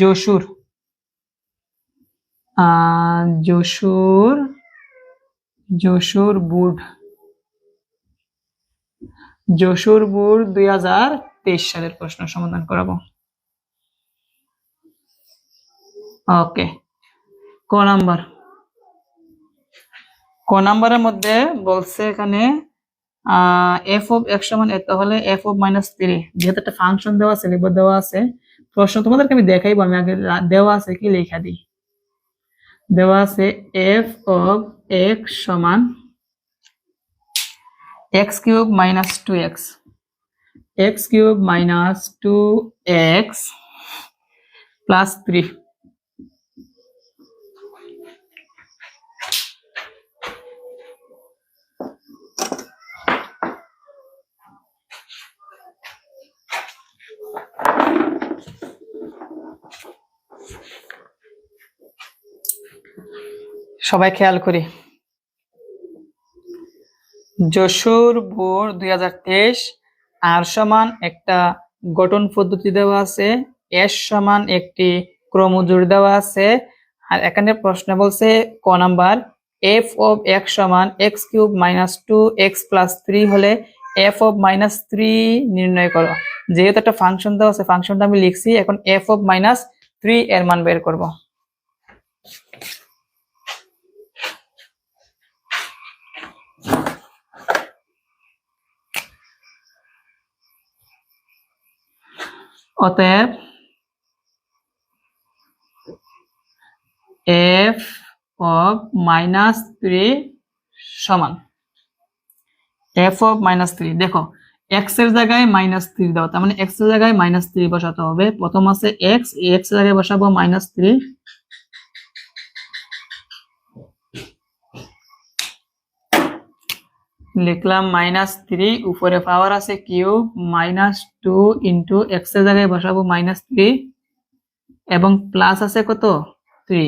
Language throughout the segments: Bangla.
যশুর যশুর যশুর বুড যশুর বুড দুই হাজার তেইশ সালের প্রশ্ন সমাধান করাবো। ওকে। ক নাম্বার? ক নাম্বারের মধ্যে বলছে এখানে এফ অফ এক্স সমান এত হলে এফ অফ মাইনাস থ্রি যেহেতু একটা ফাংশন দেওয়া আছে লিখব দেওয়া আছে প্রশ্ন তোমাদেরকে আমি দেখাইবো, আমি আগে দেওয়া আছে কি লেখা দিই দেওয়া আছে এফ অফ এক্স সমান x cube minus two x x cube minus two x plus three সবাই খেয়াল করি। যশোর ভোর দুই আর সমান একটা গঠন পদ্ধতি দেওয়া আছে, এস সমান একটি ক্রমজোড় দেওয়া আছে, আর এখানে প্রশ্ন বলছে ক নাম্বার, এফ অফ এক্স সমান x cube minus two x plus three হলে এফ অফ মাইনাস থ্রি নির্ণয় করো। যেহেতু একটা ফাংশন দেওয়া আছে, ফাংশনটা আমি লিখছি, এখন এফ অফ মাইনাস থ্রি এর মান বের করব। অতএব এফ অফ মাইনাস থ্রি সমান। এফ অফ মাইনাস থ্রি, দেখো এক্সের জায়গায় মাইনাস থ্রি দেওয়া তার মানে এক্সের জায়গায় মাইনাস থ্রি বসাতে হবে। প্রথম আছে এক্স এক্সের জায়গায় বসাবো মাইনাস থ্রি। লিখলাম মাইনাস থ্রি উপরে পাওয়ার আছে কিউব মাইনাস টু ইন্টু এক্সের জায়গায় বসাবো মাইনাস থ্রি এবং প্লাস আছে কত? থ্রি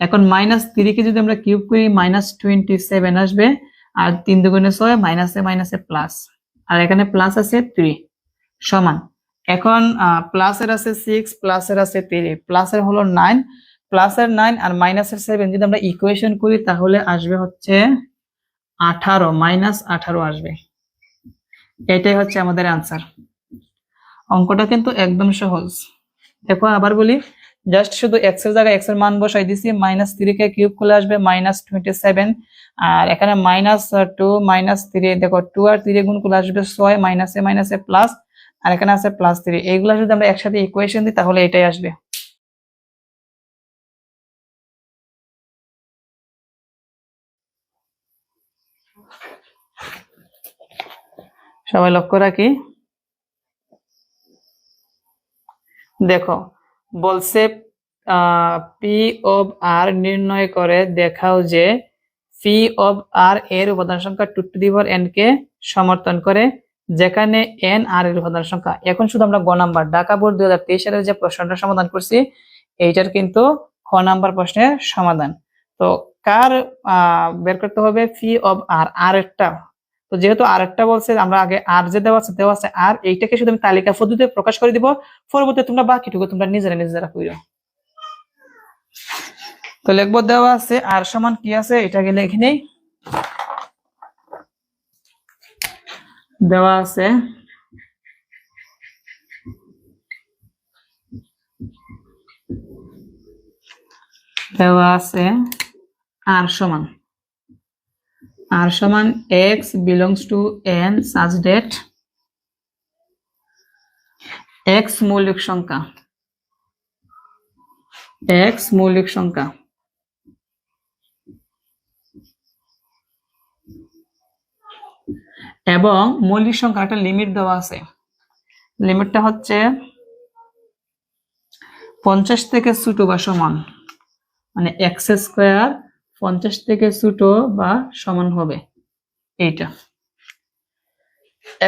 এখন মাইনাস থ্রিকে যদি আমরা কিউব করি মাইনাস টোয়েন্টি সেভেন আসবে, আর তিন দুগুণে ছয় মাইনাসে মাইনাসে প্লাস আর এখানে প্লাস আছে থ্রি সমান। এখন প্লাসের আছে সিক্স প্লাসের আছে থ্রি প্লাসের হলো নাইন প্লাসের নাইন আর মাইনাসের সেভেন যদি আমরা ইকুয়েশন করি, তাহলে আসবে হচ্ছে আঠারো মাইনাস আঠারো আসবে। এটাই হচ্ছে আমাদের আনসার অঙ্কটা কিন্তু একদম সহজ। দেখো আবার বলি জাস্ট শুধু এক্সের জায়গায় এক্সের মান বসাই দিছি মাইনাস থ্রি কে কিউব করলে আসবে মাইনাস টোয়েন্টি সেভেন আর এখানে মাইনাস টু মাইনাস থ্রি দেখো টু আর থ্রি গুণ করলে আসবে ছয় মাইনাসে মাইনাসে প্লাস আর এখানে আছে প্লাস থ্রি এইগুলা যদি আমরা একসাথে ইকুয়েশন দিই, তাহলে এটাই আসবে। সবাই লক্ষ্য রাখি। দেখো, বলছে পি অফ আর নির্ণয় করে দেখাও যে পি অফ আর এর উপাদান সংখ্যা two to the power n কে সমর্থন করে, যেখানে এন আর এর উপাদান সংখ্যা। এখন শুধু আমরা গ নাম্বার, ঢাকা বোর্ড দুই হাজার তেইশ সালের যে প্রশ্নটা সমাধান করছি, এইটার কিন্তু খ নাম্বার প্রশ্নের সমাধান। তো কার বের করতে হবে? ফি অফ আর আর একটা। তো যেহেতু আর একটা বলছে, আমরা আগে আর যে দেওয়া আছে দেওয়া আছে আর, এইটাকে শুধু আমি তালিকা পদ্ধতিতে প্রকাশ করে দিব। পরবর্তী তোমরা বাকিটুকু তোমরা নিজেরা নিজেরা কইরো। তো লিখব, দেওয়া আছে আর সমান কি আছে, এটাকে লিখে নেই। দেওয়া আছে। দেওয়া আছে আর সমান। আর সমান x belongs to n such that x মৌলিক সংখ্যা এক্স মৌলিক সংখ্যা। এবং মৌলিক সংখ্যা একটা লিমিট দেওয়া আছে। লিমিটটা হচ্ছে পঞ্চাশ থেকে ছোট বা সমান। মানে এক্স স্কোয়ার পঞ্চাশ থেকে ছোট বা সমান হবে। এইটা।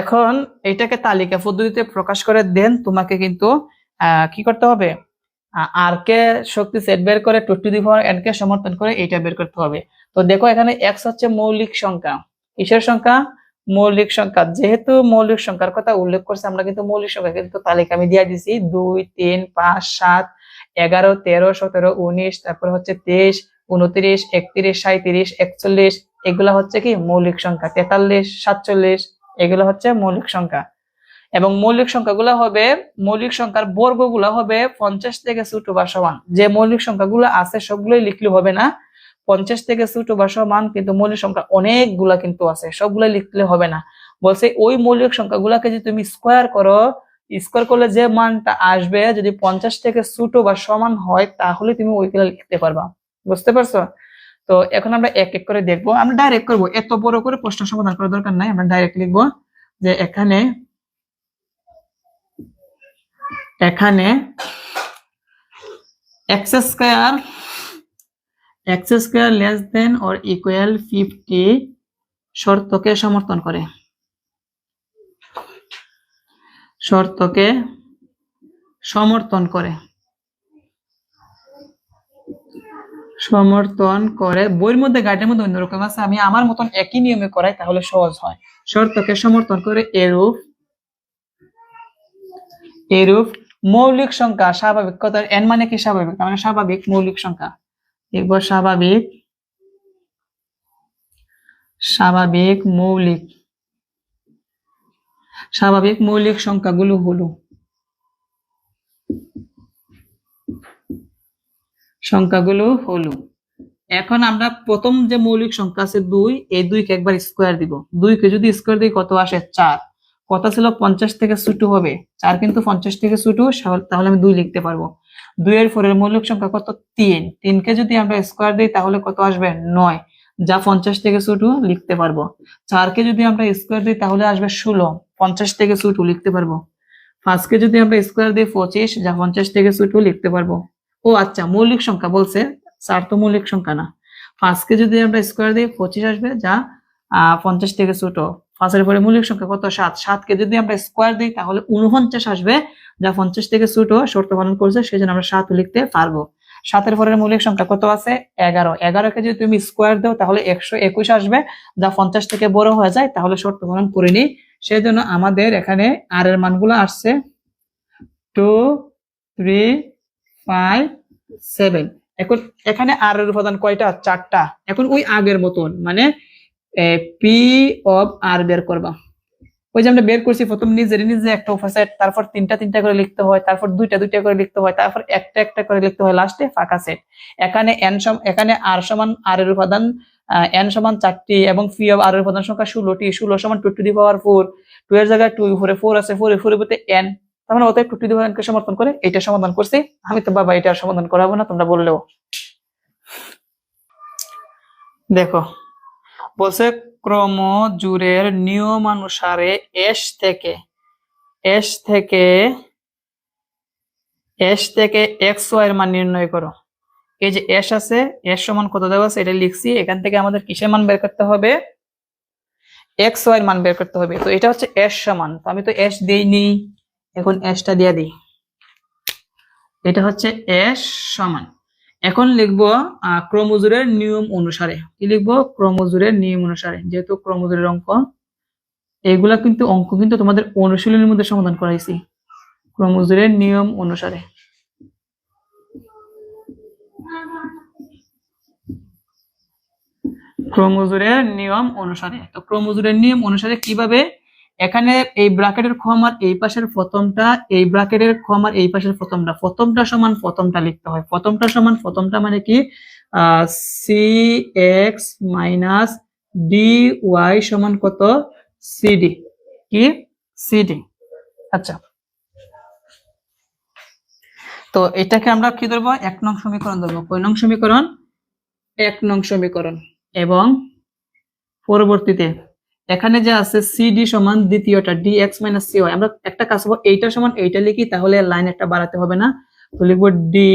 এখন এটাকে তালিকা পদ্ধতিতে প্রকাশ করে দেন, তোমাকে কিন্তু কি করতে হবে? আর কে শক্তি সেট বের করে টু দি এন কে সমর্থন করে এইটা বের করতে হবে। তো দেখো এখানে এক্স হচ্ছে মৌলিক সংখ্যা। কিসের সংখ্যা? মৌলিক সংখ্যা। যেহেতু মৌলিক সংখ্যার কথা উল্লেখ করছে, আমরা কিন্তু মৌলিক সংখ্যা কিন্তু তালিকা আমি দিয়ে দিছি। দুই, তিন, পাঁচ, সাত, এগারো, তেরো, সতেরো, উনিশ, তারপর হচ্ছে তেইশ উনত্রিশ একত্রিশ সাঁত্রিশ একচল্লিশ, এগুলা হচ্ছে কি মৌলিক সংখ্যা। তেতাল্লিশ, সাতচল্লিশ, এগুলো হচ্ছে মৌলিক সংখ্যা। এবং মৌলিক সংখ্যাগুলো হবে, মৌলিক সংখ্যার বর্গগুলো হবে পঞ্চাশ থেকে ছোট বা সমান। যে মৌলিক সংখ্যাগুলো আছে সবগুলোই লিখলে হবে না। পঞ্চাশ থেকে ছোট বা সমান, কিন্তু মৌলিক সংখ্যা অনেকগুলা কিন্তু আছে সবগুলো লিখলে হবে না। বলছে ওই মৌলিক সংখ্যাগুলোকে যদি তুমি স্কোয়ার করো, স্কোয়ার করলে যে মানটা আসবে, যদি পঞ্চাশ থেকে ছোট বা সমান হয়, তাহলে তুমি ওইগুলো লিখতে পারবা। বুঝতে পারছ? তো এখন আমরা এক এক করে দেখব। আমরা ডাইরেক্ট করব। এত বড় করে প্রশ্ন সমাধান করার দরকার নাই। আমরা ডাইরেক্ট লিখব যে এখানে এখানে x square x square less than or equal fifty শর্তকে সমর্থন করে। শর্তকে সমর্থন করে। সমর্থন করে। বইয়ের মধ্যে, গাইডের মধ্যে অন্যরকম আছে। আমি আমার মতন একই নিয়মে করাই, তাহলে সহজ হয়। শর্তকে সমর্থন করে এরূপ এরূপ মৌলিক সংখ্যা, স্বাভাবিক। কত এন মানে কি স্বাভাবিক? মানে স্বাভাবিক মৌলিক সংখ্যা। লিখব স্বাভাবিক স্বাভাবিক মৌলিক স্বাভাবিক মৌলিক সংখ্যাগুলো হলো সংখ্যাগুলো হলো। এখন আমরা প্রথম যে মৌলিক সংখ্যা আছে দুই, এই দুইকে একবার স্কোয়ার দিব। দুইকে যদি স্কোয়ার দিই, কত আসে? চার। কত ছিল? পঞ্চাশ থেকে ছোট হবে। চার কিন্তু পঞ্চাশ থেকে ছোট তাহলে আমি দুই লিখতে পারব। দুইয়ের ফোরের মৌলিক সংখ্যা কত? তিন। তিনকে যদি আমরা স্কোয়ার দিই, তাহলে কত আসবে? নয়। যা পঞ্চাশ থেকে ছোট, লিখতে পারব। চারকে যদি আমরা স্কোয়ার দিই, তাহলে আসবে ষোলো। পঞ্চাশ থেকে ছোট, লিখতে পারব। পাঁচকে যদি আমরা স্কোয়ার দিই, পঁচিশ। যা পঞ্চাশ থেকে ছোট, লিখতে পারব। ও আচ্ছা মৌলিক সংখ্যা বলছে চার তো মৌলিক সংখ্যা না। পাঁচকে যদি আমরা স্কোয়ার দিই, পঁচিশ আসবে, যা পঞ্চাশ থেকে ছোট। পাঁচের পরে মৌলিক সংখ্যা কত? সাত। সাতকে যদি আমরা স্কোয়ার দিই, তাহলে উনপঞ্চাশ আসবে, যা পঞ্চাশ থেকে ছোট, শর্ত পালন করছে সেই জন্য আমরা সাত লিখতে পারব। সাতের পরের মৌলিক সংখ্যা কত আছে? এগারো। এগারোকে যদি তুমি স্কোয়ার দাও, তাহলে একশো একুশ আসবে, যা পঞ্চাশ থেকে বড় হয়ে যায়, তাহলে শর্ত পালন করে নিই। সেই জন্য আমাদের এখানে আর এর মানগুলো আসছে টু থ্রি ফাইভ সেভেন এখন এখানে আর এর উপাদান কয়টা? চারটা। এখন ওই আগের মতন মানে পি অফ আর বের করবা। ওই যে আমরা বের করছি, প্রথম নিজের নিজে একটা উপসেট তারপর তিনটা তিনটা করে লিখতে হয়, তারপর দুইটা দুইটা করে লিখতে হয়, তারপর একটা একটা করে লিখতে হয় লাস্টে ফাঁকা সেট এখানে এন সম, এখানে আর সমান আর এর উপাদান এন সমান চারটি এবং পি অফ আর এর উপাদান সংখ্যা ষোলোটি। ষোলো সমান two to the power four two এর জায়গায় টু ফোরে ফোর আছে ফোর ফোর বলতে এন তার মানে অতএব টু টু সমর্থন করে এটা সমাধান করছি। আমি তো বাবা এটা সমাধান করাবো না, তোমরা বললেও। দেখো, বলছে ক্রমজুরের নিয়মানুসারে এস থেকে এস থেকে এস থেকে এক্স ওয়াই এর মান নির্ণয় করো। এই যে এস আছে, এস সমান কত দেওয়া আছে এটা লিখছি। এখান থেকে আমাদের কিসের মান বের করতে হবে? এক্স ওয়াই এর মান বের করতে হবে। তো এটা হচ্ছে এস সমান। তো আমি তো এস দেইনি। এখন এসটা দিয়ে দিই। এটা হচ্ছে এস সমান। এখন লিখব ক্রমজোরের নিয়ম অনুসারে। কি লিখব? ক্রমজোরের নিয়ম অনুসারে। যেহেতু ক্রমজোরের অঙ্ক, এগুলা কিন্তু অঙ্ক কিন্তু তোমাদের অনুশীলনের মধ্যে সমাধান করাইছি। ক্রমজোরের নিয়ম অনুসারে। ক্রমজোরের নিয়ম অনুসারে। তো ক্রমজোরের নিয়ম অনুসারে কীভাবে এখানে এই ব্র্যাকেটের ক্ষমার এই পাশের প্রথমটা, এই ব্র্যাকেটের ক্ষমার এই পাশের প্রথমটা। প্রথমটা সমান প্রথমটা লিখতে হয়। প্রথমটা সমান প্রথমটা মানে কি? C x minus d y সমান কত? সিডি কি? সিডি আচ্ছা। তো এটাকে আমরা কি ধরবো? এক নং সমীকরণ ধরবো। কয় নং সমীকরণ? এক নং সমীকরণ। এবং পরবর্তীতে এখানে যে আছে সিডি সমান দ্বিতীয়টা d x minus c y আমরা একটা কাজ করব, এইটা সমান এইটা লিখি, তাহলে লাইন একটা বাড়াতে হবে না। তো লিখব d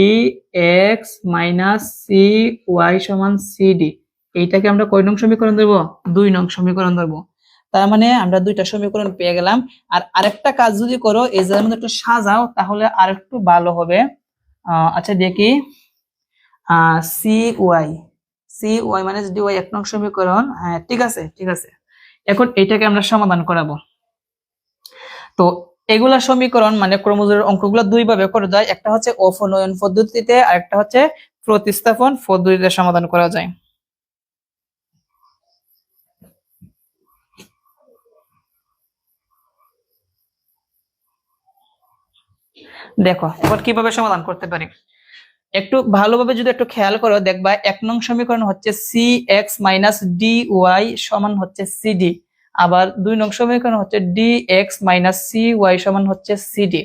x minus c y সমান সিডি এইটাকে আমরা কয় নং সমীকরণ ধরবো? দুই নং সমীকরণ ধরবো। তার মানে আমরা দুইটা সমীকরণ পেয়ে গেলাম। আর আরেকটা কাজ যদি করো, এই জায়গার মধ্যে একটু সাজাও, তাহলে আর একটু ভালো হবে। আচ্ছা দেখি। C y c y minus d y এক নং সমীকরণ। হ্যাঁ ঠিক আছে ঠিক আছে। এখন এটাকে আমরা সমাধান করাবো। তো এগুলা সমীকরণ মানে ক্রমজোড়ের অঙ্কগুলো দুই ভাবে করা যায়। একটা হচ্ছে অফনয়ন পদ্ধতিতে, আর একটা হচ্ছে প্রতিস্থাপন পদ্ধতিতে সমাধান করা যায়। দেখো, এবার কীভাবে সমাধান করতে পারি? একটু ভালোভাবে যদি একটু খেয়াল করো, দেখবা এক নং সমীকরণ হচ্ছে c x minus d y সমান হচ্ছে সিডি আবার দুই নং সমীকরণ হচ্ছে d x minus c y সমান হচ্ছে সিডি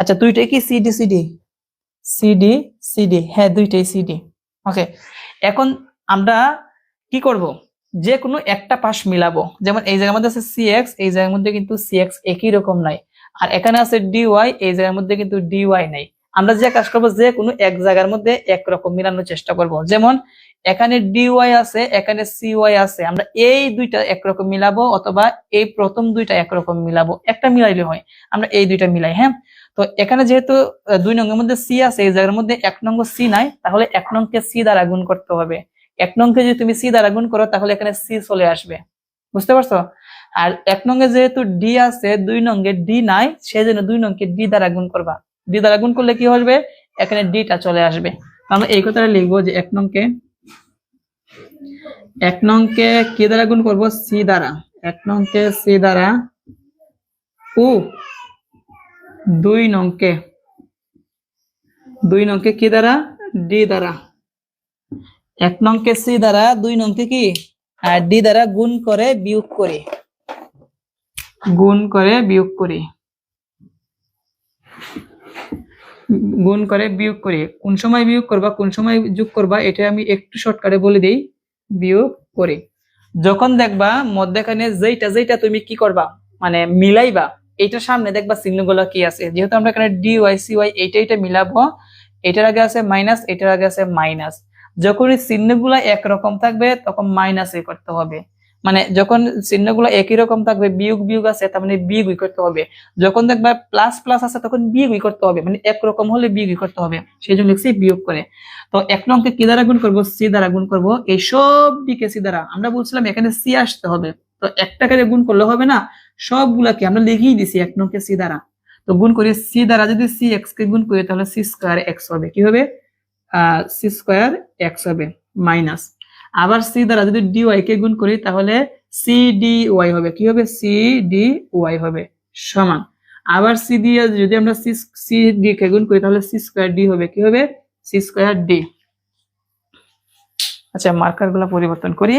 আচ্ছা দুইটাই কি সিডি সিডি সিডি সিডি হ্যাঁ দুইটাই সিডি ওকে এখন আমরা কি করব? যে কোনো একটা পাশ মিলাবো। যেমন এই জায়গার মধ্যে আছে সি এক্স এই জায়গার মধ্যে কিন্তু সি এক্স একই রকম নাই। আর এখানে আছে ডি ওয়াই এই জায়গার মধ্যে কিন্তু ডি ওয়াই নাই। আমরা যে কাজ করব যে কোনো এক জায়গার মধ্যে একরকম মিলানোর চেষ্টা করব। যেমন, এখানে ডি ওয়াই আছে, এখানে সি ওয়াই আছে। আমরা এই দুইটা একরকম মিলাবো অথবা এই প্রথম দুইটা একরকম মিলাবো। একটা মিলাইলে হয়, আমরা এই দুইটা মিলাই হ্যাঁ? তো এখানে যেহেতু দুই নঙ্গের মধ্যে সি আছে, এই জায়গার মধ্যে এক নঙ্গ সি নাই, তাহলে এক নংকে সি দ্বারা গুণ করতে হবে। এক নংকে যদি তুমি সি দ্বারা গুণ করো, তাহলে এখানে সি চলে আসবে। বুঝতে পারছ? আর এক নঙ্গে যেহেতু ডি আছে, দুই নঙ্গে ডি নাই সেই জন্য দুই নংকে ডি দ্বারা গুণ করবা। ডি দ্বারা গুণ করলে কি হবে? এখানে ডিটা চলে আসবে। তো আমরা এই কথাটা লিখব যে এক নংকে এক নংকে কি দ্বারা গুণ করব? সি দ্বারা। এক নংকে সি দ্বারা ও দুই নংকে দুই নংকে কি দ্বারা? ডি দ্বারা। এক নংকে সি দ্বারা, দুই নংকে কি? আর ডি দ্বারা গুণ করে বিয়োগ করে। গুণ করে বিয়োগ করে। গুণ করে বিয়োগ করে। কোন সময় বিয়োগ করবা, কোন সময় যোগ করবা, এটা আমি একটু শর্টকাটে বলে দিই, বিয়োগ করে। যখন দেখবা মধ্যখানে যেইটা যেইটা তুমি কি করবা মানে মিলাইবা, এইটার সামনে দেখবা চিহ্নগুলো কি আছে। যেহেতু আমরা এখানে ডি ওয়াই সি ওয়াই এইটা এইটা মিলাবো, এটার আগে আছে মাইনাস এটার আগে আছে মাইনাস যখন এই চিহ্নগুলো একরকম থাকবে, তখন মাইনাসই করতে হবে। মানে যখন চিহ্নগুলো একই রকম থাকবে, বিয়োগ বিয়োগ আছে, তার মানে বিয়োগই করতে হবে। যখন দেখবা প্লাস প্লাস আছে, তখন বিয়োগই করতে হবে। মানে একরকম হলে বিয়োগই করতে হবে। সেই জন্য লিখছি বিয়োগ করে। তো এক নংকে কি দ্বারা গুণ করব? সি দ্বারা গুণ করব। এই সব দিকে সি দ্বারা। আমরা বলছিলাম এখানে সি আসতে হবে। তো একটাকে যে গুণ করলে হবে না? সবগুলাকে আমরা লিখেই দিছি এক নংকে সি দ্বারা। তো গুণ করি সি দ্বারা। যদি সি এক্স কে গুণ করি, তাহলে সি স্কোয়ার এক্স হবে। কি হবে? আহ, সি স্কোয়ার এক্স হবে। মাইনাস আবার সি দ্বারা যদি ডি ওয়াই কে গুণ করি, তাহলে সি ডি ওয়াই হবে। কি হবে? সি ডি ওয়াই হবে। সমান। আবার সি দিয়ে যদি আমরা সি সি ডি কে গুণ করি, তাহলে সি স্কোয়ার ডি হবে। কি হবে? সি স্কোয়ার ডি আচ্ছা মার্কারগুলা পরিবর্তন করি।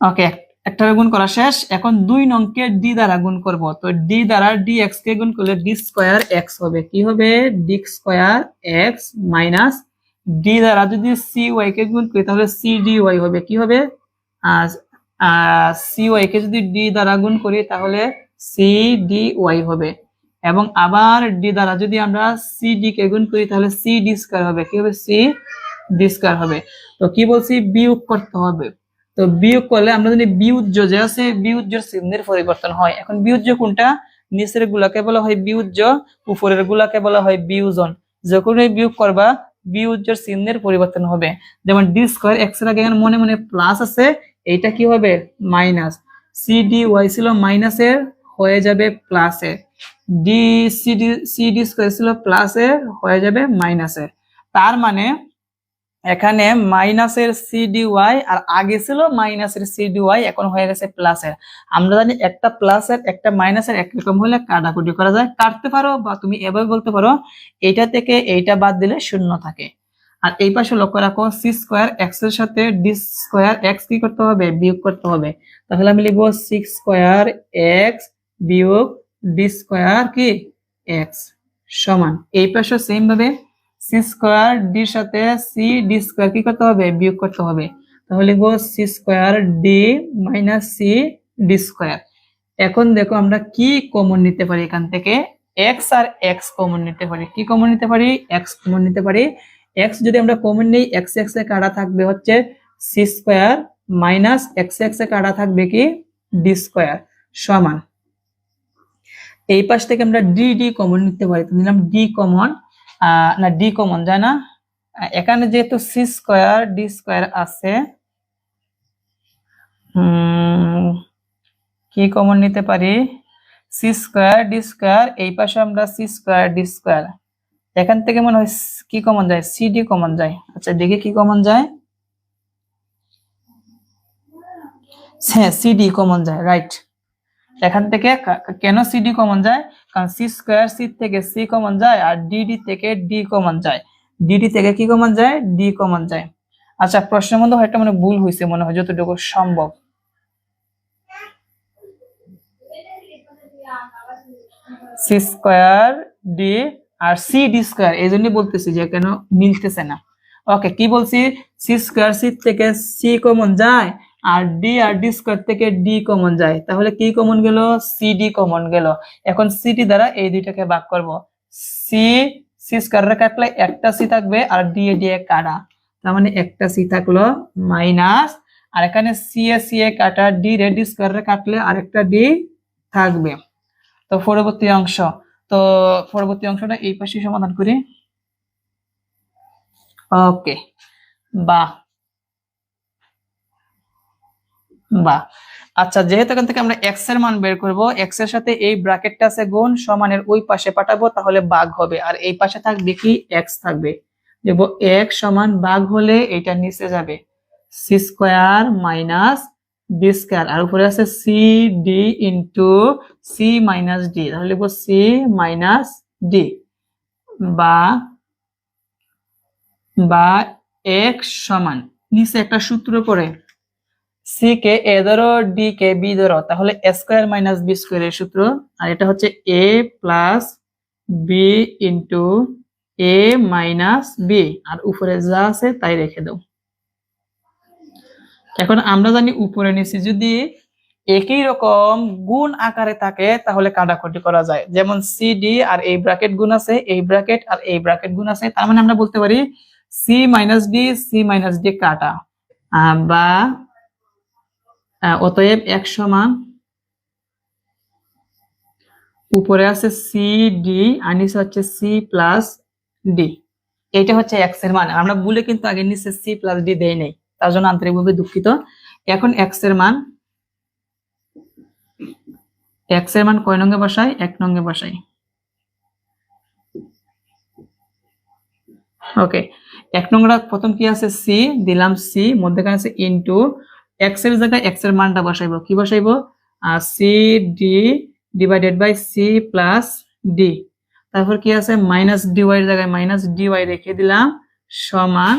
ওকে একটা গুণ করা শেষ। এখন দুই নংকে ডি দ্বারা গুণ করব। তো ডি দ্বারা ডি এক্স কে গুণ করলে ডি স্কোয়ার এক্স হবে। কি হবে? D square x minus d দ্বারা যদি সি ওয়াই কে গুণ করি, তাহলে সি ডি ওয়াই হবে। কি হবে? সি ওয়াই কে যদি ডি দ্বারা গুণ করি, তাহলে সি ডি ওয়াই হবে। এবং আবার ডি দ্বারা যদি আমরা সি ডি কে গুণ করি, তাহলে সি ডি স্কোয়ার হবে। কি হবে? সি ডি স্কোয়ার হবে। তো কি বলছি? বিয়োগ করতে হবে। তো বিয়োগ করলে আমরা জানি বিউজ্জ যে আছে বিউজ্জের চিহ্নের পরিবর্তন হয়। এখন বিউজ্জ কোনটা? নিচের গুলাকে বলা হয় বিউজ্জ উপরের গুলাকে বলা হয় বিউজন যখনই বিয়োগ করবা বিউজ্জের চিহ্নের পরিবর্তন হবে। যেমন ডি স্কোয়ার এক্সের আগে মনে মনে প্লাস আছে, এইটা কি হবে? মাইনাস সি ডি ওয়াই ছিল মাইনাসের হয়ে যাবে প্লাসের d c d c d square ছিল প্লাসের হয়ে যাবে মাইনাসের তার মানে এখানে মাইনাসের সি ডি ওয়াই আর আগে ছিল মাইনাসের সি ডি ওয়াই এখন হয়ে গেছে প্লাসের। আমরা জানি একটা প্লাসের, একটা মাইনাসের একরকম হলে কাটাকুটি করা যায়। কাটতে পারো বা তুমি এভাবে বলতে পারো, এইটা থেকে এইটা বাদ দিলে শূন্য থাকে। আর এই পাশে লক্ষ্য রাখো সি স্কোয়ার এক্সের সাথে ডি স্কোয়ার এক্স কি করতে হবে? বিয়োগ করতে হবে। তাহলে আমি লিখব সিক্স স্কোয়ার এক্স বিয়োগ ডি স্কোয়ার কি? এক্স সমান। এই পাশে সেম ভাবে সি স্কোয়ার ডির সাথে সি ডি স্কোয়ার কি করতে হবে? বিয়োগ করতে হবে। তাহলে লিখব c square d minus c d square এখন দেখো আমরা কি কমন নিতে পারি এখান থেকে? এক্স আর এক্স কমন নিতে পারি। কি কমন নিতে পারি? এক্স কমন নিতে পারি। এক্স যদি আমরা কমন নেই এক্স এক্স এ কাটা থাকবে হচ্ছে c square minus x x এ কাটা থাকবে কি? ডি স্কোয়ার সমান। এই পাশ থেকে আমরা ডি ডি কমন নিতে পারি। তো নিলাম ডি কমন না ডি কমন যায় না? এখানে যেহেতু সি স্কোয়ার ডি স্কোয়ার আছে কি কমন নিতে পারি? সি স্কোয়ার ডি স্কোয়ার এই পাশে আমরা সি স্কোয়ার ডি স্কোয়ার এখান থেকে মনে হয় কি কমন যায়? সি ডি কমন যায়। আচ্ছা দেখি কি কমন যায়। হ্যাঁ সি ডি কমন যায় রাইট এখান থেকে কেন সিডি কমন যায়? কারণ সি স্কোয়ার সি থেকে সি কমন যায় আর ডিডি থেকে ডি কমন যায়। ডিডি থেকে কি কমন যায়? ডি কমন যায়। আচ্ছা প্রশ্নের মধ্যে হয়তো মানে ভুল হয়েছে মনে হয়, যতটুকু সম্ভব। সি স্কোয়ার ডি আর সি ডি স্কোয়ার এই জন্যই বলতেছি যে কেন মিলতেছে না। ওকে কি বলছি? সি স্কোয়ার সি থেকে সি কমন যায় আর ডি আর ডি স্কোয়ার থেকে ডি কমন যায়। তাহলে কি কমন গেল? সি ডি কমন গেল। এখন সি ডি দ্বারা এই দুইটাকে ভাগ করব। সি সি স্কোয়ারে কাটলে একটা সি থাকবে আর ডি এ ডি এ কাটা। তার মানে একটা সি থাকল মাইনাস আর এখানে সি এ সি এ কাটা ডি রে ডি স্কোয়ারে কাটলে আরেকটা ডি থাকবে। তো পরবর্তী অংশ। তো পরবর্তী অংশটা এই পাশে সমাধান করি। ওকে বাহ। বাহ। আচ্ছা যেহেতু এখান থেকে আমরা এক্সের মান বের করব এক্সের সাথে এই ব্র্যাকেটটা আছে গুণ, সমানের ওই পাশে পাঠাবো, তাহলে ভাগ হবে। আর এই পাশে থাকবে কি? এক্স থাকবে। দেব এক সমান ভাগ হলে এটা নিচে যাবে। C square minus d square আর উপরে আছে c d into c minus d তাহলে লিখব সি মাইনাস ডি বা বা এক সমান। নিচে একটা সূত্র পড়ে। সি কে এ ধরো ডি কে বি ধরো, তাহলে স্কোয়ার মাইনাস বি স্কোয়ারের সূত্র। আর এটা হচ্ছে a plus b into a minus b আর উপরে যা আছে তাই রেখে দাও। এখন আমরা জানি উপরে নিচে যদি একই রকম গুণ আকারে থাকে, তাহলে কাটাকুটি করা যায়। যেমন সি ডি আর এই ব্র্যাকেট গুণ আছে, এই ব্র্যাকেট আর এই ব্র্যাকেট গুণ আছে, তার মানে আমরা বলতে পারি c minus d c minus d কাটা। বা অতএব এক সমান উপরে আছে সি ডি আর নিচে হচ্ছে সি প্লাস ডি এটা হচ্ছে এক্সের মান। আমরা বলে কিন্তু আগে নিচে সি প্লাস ডি দেয় নেই, তার জন্য আন্তরিকভাবে দুঃখিত। এখন এক্সের মান এক্সের মান কয় নঙ্গে বসাই? এক নঙ্গে বসাই। ওকে এক নম্বর প্রথম কি আছে? সি দিলাম সি মধ্যখানে আছে ইনটু এক্সের জায়গায় এক্সের মানটা বসাইবো। কি বসাইবো? C d divided by c plus d তারপর কি আছে? মাইনাস ডিওয়াই এর জায়গায় মাইনাস ডিওয়াই রেখে দিলাম, সমান,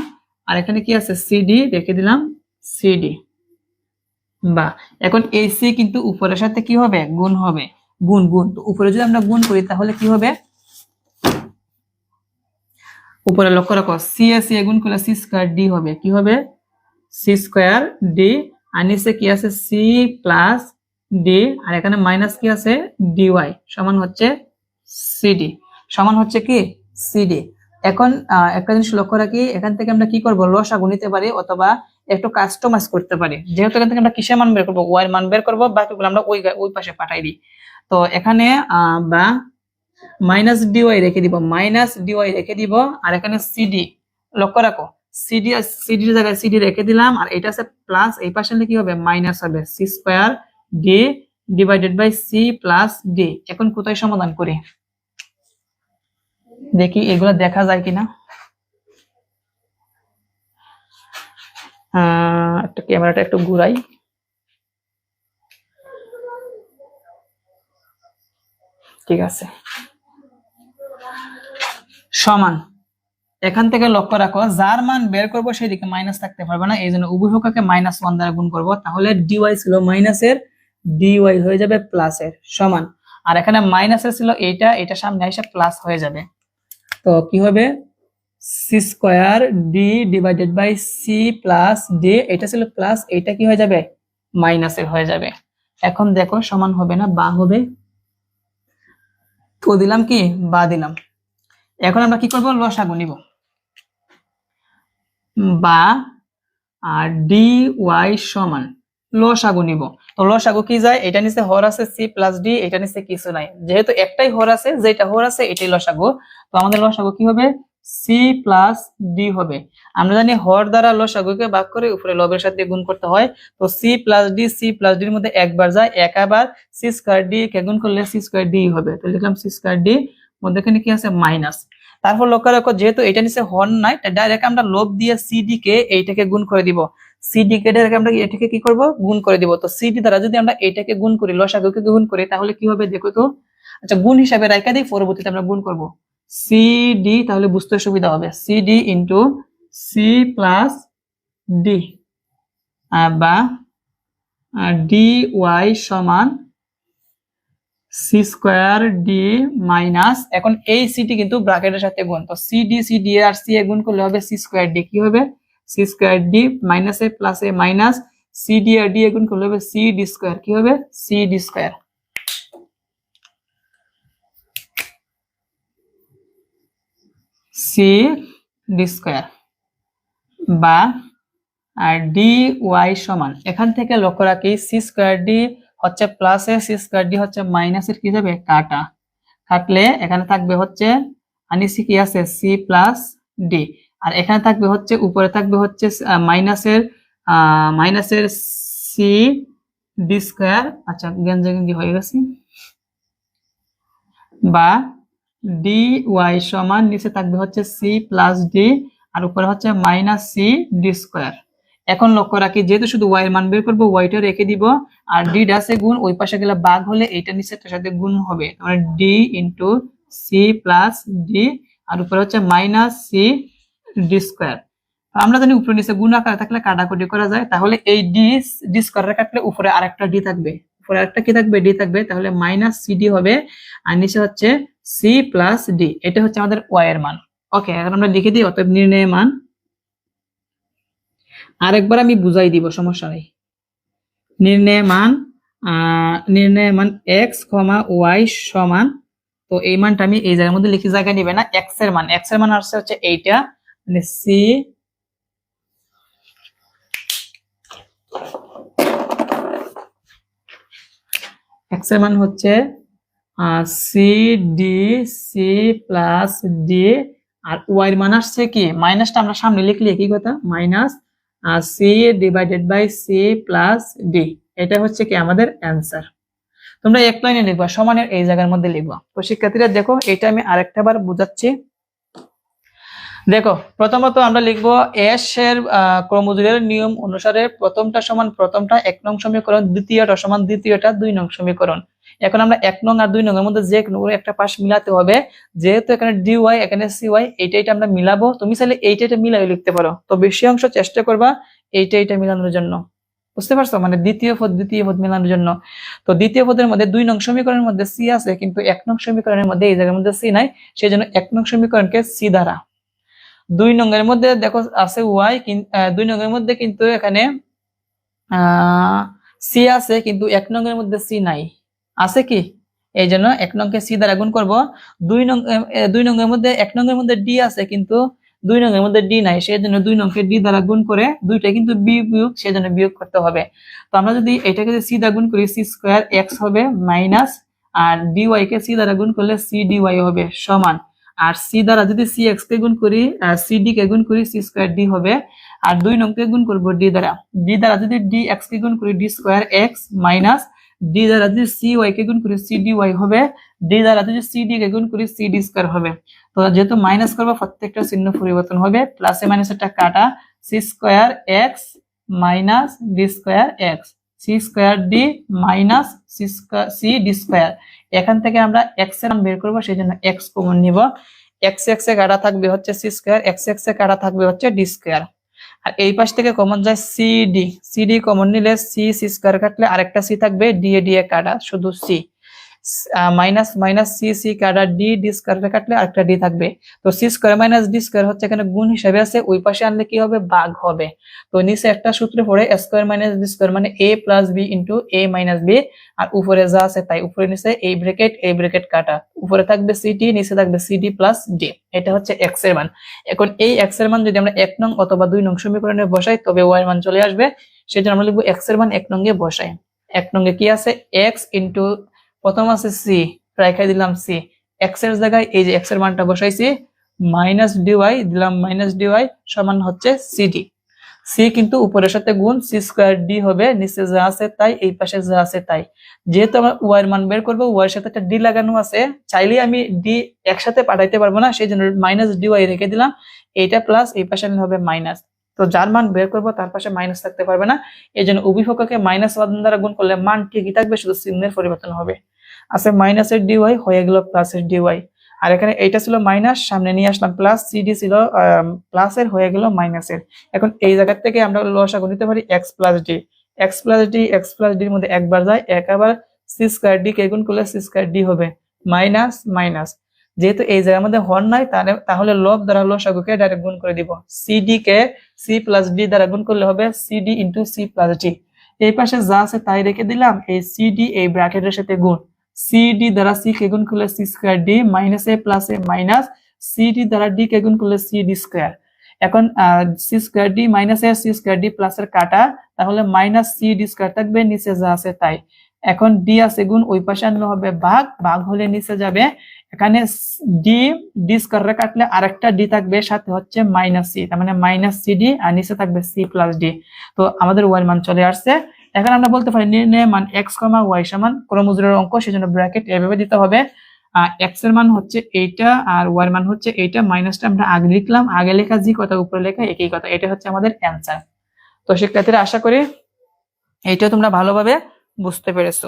আর এখানে কি আছে? সিডি রেখে দিলাম সিডি বা এখন এই সি কিন্তু উপরের সাথে কি হবে? গুণ হবে। গুণ গুণ। তো উপরে যদি আমরা গুণ করি, তাহলে কি হবে? উপরে লক্ষ্য রাখো সি এ সি এ গুণ করলে সি স্কোয়ার ডি হবে। কি হবে? স্কোয়ার ডি আর নিচে কি আছে সি প্লাস ডি আর এখানে মাইনাস কি আছে? ডিওয়াই সমান হচ্ছে সিডি সমান হচ্ছে কি? সিডি এখন একটা জিনিস লক্ষ্য রাখি, এখান থেকে আমরা কি করব? লসাগু নিতে পারি অথবা একটু কাস্টমাইজ করতে পারি। যেহেতু এখান থেকে আমরা কিসের মান বের করব? ওয়াই মান বের করব, বাকিগুলো আমরা ওই ওই পাশে পাঠাই দিই। তো এখানে বা মাইনাস ডিওয়াই রেখে দিব মাইনাস ডিওয়াই রেখে দিব, আর এখানে সিডি লক্ষ্য রাখো সিডি সিডির জায়গায় সিডি রেখে দিলাম, আর এটা আছে প্লাস এই পাশে কি হবে? মাইনাস হবে। C square d divided by c plus d এখন কোথায় সমাধান করি? দেখি, এগুলো দেখা যায় কিনা? একটা ক্যামেরাটা একটু ঘুরাই। ঠিক আছে। সমান। এখান থেকে লক্ষ্য রাখো, যার মান বের করব সেদিকে মাইনাস থাকতে পারবে না এই জন্য উভয়পক্ষকে মাইনাস ওয়ান দ্বারা গুণ করব, তাহলে ডিওয়াই ছিল মাইনাসের ডিওয়াই হয়ে যাবে প্লাসের সমান। আর এখানে মাইনাসের ছিল এইটা এটা সামনে এসে প্লাস হয়ে যাবে। তো কি হবে? C square d divided by c plus d এটা ছিল প্লাস এইটা কি হয়ে যাবে? মাইনাসের হয়ে যাবে। এখন দেখো, সমান হবে না, বা হবে? তো দিলাম কি? বা দিলাম। এখন আমরা কি করব? লসাগু নিব। বা, আর ডি ওয়াই সমান। লসাগু নিব। তো লসাগু কি যায়? এটা নিচে হর আছে সি প্লাস ডি এটা নিচে কিছু নাই। যেহেতু একটাই হর আছে, যেটা হর আছে, এটাই লসাগু তো আমাদের লসাগু কি হবে? সি প্লাস ডি হবে। আমরা জানি হর দ্বারা লসাগুকে ভাগ করে উপরে লবের সাথে গুণ করতে হয়। তো c plus d c plus ডির মধ্যে একবার যায় একাবার সি স্কোয়ার ডি কে গুণ করলে সি স্কোয়ার ডি হবে। তো লিখলাম সি স্কোয়ার ডি মধ্যে কি আছে? মাইনাস তারপর লক্ষ্য রাখো, যেহেতু এটা নিচে হর নাই ডাইরেক্ট আমরা লোভ দিয়ে সিডি কে এইটাকে গুণ করে দিব। সিডি কে ডাইরেক্ট আমরা এটাকে কি করব? গুণ করে দিব। তো সিডি দ্বারা যদি আমরা এটাকে গুণ করি, লসাগুকে গুণ করি, তাহলে কি হবে দেখো তো? আচ্ছা গুণ হিসাবে রাখা দিই পরবর্তীতে আমরা গুণ করব। সিডি তাহলে বুঝতে সুবিধা হবে। CD into c plus d বা ডি ওয়াই সমান সি স্কোয়ার ডি মাইনাস এখন এই সিটি কিন্তু ব্রাকেটের সাথে গুণ। তো সি ডি সি ডি আর সি এ গুণ করলে হবে সি স্কোয়ার ডি কি হবে? C square d minus a plus a minus c d R D এ গুণ করলে হবে সি ডি স্কোয়ার কি হবে? C d square c d square বা, আর ডি ওয়াই সমান। এখান থেকে লক্ষ্য রাখি সি স্কোয়ার ডি হচ্ছে প্লাস সি স্কোয়ার ডি হচ্ছে মাইনাসের কি যাবে? কাটা। কাটলে এখানে থাকবে হচ্ছে আনিসি কি আছে? সি প্লাস ডি আর এখানে থাকবে হচ্ছে, উপরে থাকবে হচ্ছে মাইনাসের মাইনাসের সি ডি স্কোয়ার আচ্ছা গেঞ্জা গেঞ্জি হয়ে গেছে। বা ডি ওয়াই সমান নিচে থাকবে হচ্ছে সি প্লাস ডি আর উপরে হচ্ছে মাইনাস সি ডি স্কোয়ার এখন লক্ষ্য রাখি, যেহেতু শুধু ওয়াই এর মান বের করব ওয়াইটা রেখে দিব, আর ডি ডাসে গুণ, ওই পাশে গেলে বাঘ হলে এইটা নিচেরটার সাথে গুণ হবে। মানে d into c plus d আর উপরে হচ্ছে মাইনাস সি ডি স্কোয়ার আমরা জানি উপরে নিচে গুণ আকারে থাকলে কাটাকুটি করা যায়, তাহলে এই ডি ডি স্কোয়ার কাটলে উপরে আরেকটা ডি থাকবে। উপরে আরেকটা কি থাকবে? ডি থাকবে, তাহলে মাইনাস সি ডি হবে, আর নিচে হচ্ছে সি প্লাস ডি এটা হচ্ছে আমাদের ওয়াই এর মান। ওকে এখন আমরা লিখে দিই, অতএব নির্ণয় মান। আরেকবার আমি বুঝাই দিব, সমস্যা নেই। নির্ণয় মান নির্ণয় মান এক্স কমা ওয়াই সমান, তো এই মানটা আমি এই জায়গার মধ্যে লিখে জায়গায় নিবে না এক্সের মান। এক্সের মান আসছে হচ্ছে এইটা মানে সি এক্সের মান হচ্ছে c d c plus d আর ওয়াই এর মান আসছে কি? মাইনাসটা আমরা সামনে লিখলে কি কথা? Minus c divided by c plus d এটা হচ্ছে কি আমাদের অ্যান্সার তোমরা এক লাইনে লিখবা সমানের এই জায়গার মধ্যে লিখবা। তো শিক্ষার্থীরা দেখো এটা আমি আরেকটা বার বুঝাচ্ছি। দেখো প্রথমত আমরা লিখব এস এর আহ, ক্রমজোড়ের নিয়ম অনুসারে প্রথমটা সমান প্রথমটা এক নং সমীকরণ দ্বিতীয়টা সমান দ্বিতীয়টা দুই নং সমীকরণ। এখন আমরা এক নং আর দুই নং এর মধ্যে যে কোনো একটা পাশ মিলাতে হবে। যেহেতু এখানে ডি ওয়াই এখানে সি ওয়াই এইটা এটা আমরা মিলাবো। তুমি চাইলে এইটা এটা মিলাই লিখতে পারো। তো বেশি অংশ চেষ্টা করবা এইটা এটা মিলানোর জন্য। বুঝতে পারছ? মানে দ্বিতীয় পদ দ্বিতীয় পদ মেলানোর জন্য। তো দ্বিতীয় পদের মধ্যে দুই নং সমীকরণের মধ্যে সি আছে, কিন্তু এক নং সমীকরণের মধ্যে এই জায়গার মধ্যে সি নাই। সেই জন্য এক নং সমীকরণকে সি দ্বারা। দুই নং এর মধ্যে দেখো আছে ওয়াই দুই নং এর মধ্যে কিন্তু এখানে সি আছে, কিন্তু এক নং এর মধ্যে সি নাই। আছে কি? এই জন্য এক নংকে সি দ্বারা গুণ করব। দুই নং দুই নঙ্গের মধ্যে, এক নঙ্গের মধ্যে ডি আছে কিন্তু দুই নঙ্গের মধ্যে ডি নাই। সেই জন্য দুই নংকে ডি দ্বারা গুণ করে দুইটা কিন্তু বি বিয়োগ সেই জন্য বিয়োগ করতে হবে। তো আমরা যদি এটাকে যদি সি দ্বারা গুণ করি, সি স্কোয়ার এক্স হবে মাইনাস, আর ডি ওয়াই কে সি দ্বারা গুণ করলে সি ডি ওয়াই হবে সমান। আর সি দ্বারা যদি সি এক্স কে গুণ করি সি ডি কে গুণ করি, সি স্কোয়ার ডি হবে। আর দুই নংকে গুণ করব ডি দ্বারা। ডি দ্বারা যদি ডি এক্স কে গুণ করি, d square x minus d দ্বারা যদি সি ওয়াই কে গুণ করি সি ডি ওয়াই হবে। ডি দ্বারা যদি সি ডি কে গুণ করি সি ডি স্কোয়ার হবে। তো যেহেতু মাইনাস করব, প্রত্যেকটা চিহ্ন পরিবর্তন হবে। প্লাসে মাইনাসেরটা কাটা। C square x minus d square x c square d minus c d square এখান থেকে আমরা এক্সের মান বের করব, সেই জন্য এক্স কমন নিব। এক্স এক্স এ কাটা থাকবে হচ্ছে সি স্কোয়ার এক্স এক্স এ কাটা থাকবে হচ্ছে ডি স্কোয়ার আর এই পাশ থেকে কমন যায় c d c d common নিলে সি সি স্কোয়ার কাটলে আরেকটা সি থাকবে ডি এ ডি এ কাটা, শুধু C minus minus C C কাটা ডি ডি স্কোয়ার কাটলে আরেকটা ডি থাকবে। তো C square minus D square হচ্ছে এখানে গুণ হিসাবে আছে, ওই পাশে আনলে কি হবে? ভাগ হবে। তো নিচে একটা সূত্রে পড়ে স্কোয়ার মাইনাস বি স্কোয়ার মানে A plus B into A minus B আর উপরে যা আছে তাই উপরে নিচে এই ব্রেকেট এই ব্রেকেট কাটা। উপরে থাকবে সিটি নিচে থাকবে সিডি প্লাস ডি এটা হচ্ছে এক্সের মান। এখন এই এক্সের মান যদি আমরা এক নং অথবা দুই নং সমীকরণে বসাই, তবে ওয়াই এর মান চলে আসবে। সেজন্য আমরা লিখব এক্সের মান এক নঙ্গে বসাই। এক নঙ্গে কি আছে? এক্স ইন্টু প্রথম আছে সি রেখে দিলাম সি এক্সের জায়গায় এই যে এক্সের মানটা বসাইছি মাইনাস ডিওয়াই দিলাম মাইনাস ডিওয়াই সমান হচ্ছে সিডি সি কিন্তু উপরের সাথে গুণ সি স্কোয়ার ডি হবে, নিচে যা আছে তাই, এই পাশে যা আছে তাই। যেহেতু আমরা ওয়াই এর মান বের করব ওয়াই এর সাথে একটা ডি লাগানো আছে, চাইলেই আমি ডি একসাথে পাঠাইতে পারব না, সেই জন্য মাইনাস ডিওয়াই রেখে দিলাম। এইটা প্লাস এই পাশে হবে মাইনাস তো যার মান বের করব, তার পাশে মাইনাস থাকতে পারবে না। এই জন্য উভিপক্ষকে মাইনাস উপাদান দ্বারা গুণ করলে মান ঠিকই থাকবে, শুধু চিহ্নের পরিবর্তন হবে। আছে মাইনাসের ডিওয়াই হয়ে গেল প্লাসের ডিওয়াই আর এখানে এইটা ছিল মাইনাস সামনে নিয়ে আসলাম প্লাস সিডি ছিল প্লাসের হয়ে গেল মাইনাসের এখন এই জায়গা থেকে আমরা লসাগু নিতে পারি X plus D X plus D X plus ডির মধ্যে একবার যায়, এক আবার সি স্কোয়ার ডি কে গুণ করলে সি স্কোয়ার ডি হবে। মাইনাস মাইনাস যেহেতু এই জায়গার মধ্যে হর নাই, তাহলে তাহলে লব দ্বারা লসাগুকে ডাইরেক্ট গুণ করে দিব। সিডি কে সি প্লাস ডি দ্বারা গুণ করলে হবে C D into C plus D এই পাশে যা আছে তাই রেখে দিলাম, এই সিডি এই ব্র্যাকেটের সাথে গুণ। সিডি দ্বারা সি কে গুণ করলে C square D minus A plus A minus C D দ্বারা ডি কে গুণ করলে সি ডি স্কোয়ার এখন C square D minus A C square D plus এর কাটা, তাহলে মাইনাস সি ডি স্কোয়ার থাকবে, নিচে যা আছে তাই। এখন ডি আছে গুণ, ওই পাশে আনলে হবে ভাগ ভাগ হলে নিচে যাবে। এখানে ডি ডি স্কোয়ারে কাটলে আরেকটা ডি থাকবে, সাথে হচ্ছে মাইনাস সি তার মানে মাইনাস সি ডি আর নিচে থাকবে সি প্লাস ডি তো আমাদের ওয়াই মান চলে আসছে। এখন আমরা বলতে পারি নির্ণয় মান এক্স কমা ওয়াই সমান ক্রমজোড়ের অঙ্ক, সেজন্য ব্র্যাকেট এভাবে দিতে হবে। এক্সের মান হচ্ছে এইটা আর ওয়াই এর মান হচ্ছে এইটা, মাইনাসটা আমরা আগে লিখলাম, আগে লেখা জি কথা, উপরে লেখা একই কথা এটা হচ্ছে আমাদের অ্যান্সার। তো শিক্ষার্থীরা আশা করি এইটা তোমরা ভালোভাবে বুঝতে পেরেছ।